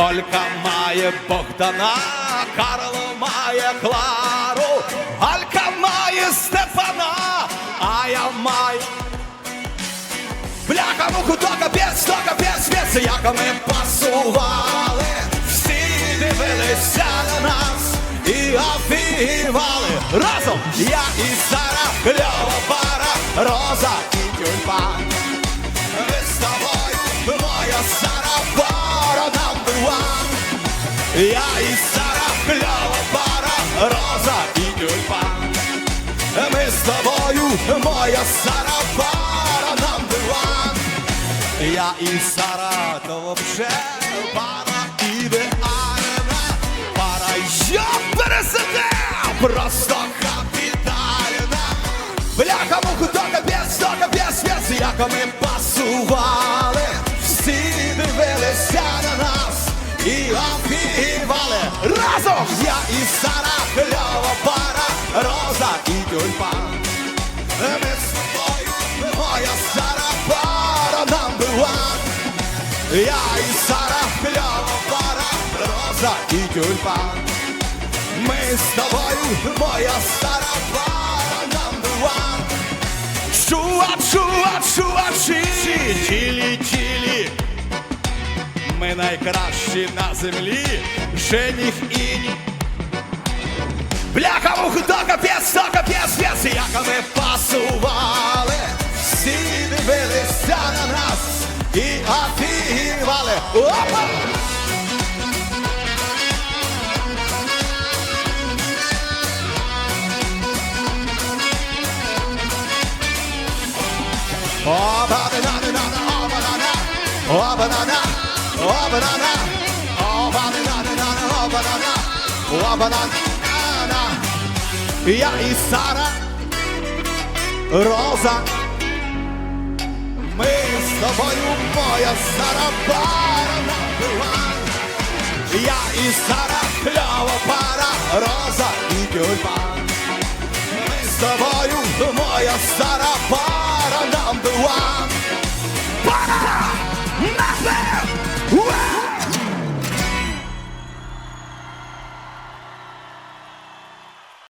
Олька має Богдана, Карло має Клару, Алька має Стефана, а я маю. Бляха, муку, то капець, то капець, вець, як ми пасували, всі дивилися на нас і офігівали. Разом я і Сара, кльова пара, Роза і тюльпан. Я і Сара, кльова пара, Роза і тюльпан. Ми з тобою, моя Сара, пара number one. Я і Сара, то вообще пара ідеальна. Пара я пересиде, просто капітальна. Бляха, муху, то капець, то капець, вець, як ми пасували. Разом я і Сара, кльова пара, роза і тюльпан. Ми з тобою, моя Сара, пара number one. Я і Сара, кльова пара, роза і тюльпан. Ми з тобою, моя Сара, пара number one. Чуа, чуа, чилі, чилі, чилі. Ми найкращі на землі, жених і ні. Бляха, муха, то капець, то капець, вець, як ми пасували, всі дивилися на нас і офігівали. Опа! Я і Сара, Роза, ми з тобою, моя Сара, пара. Я і Сара, кльова пара, Роза і тюльпан. Ми з тобою, моя Сара, пара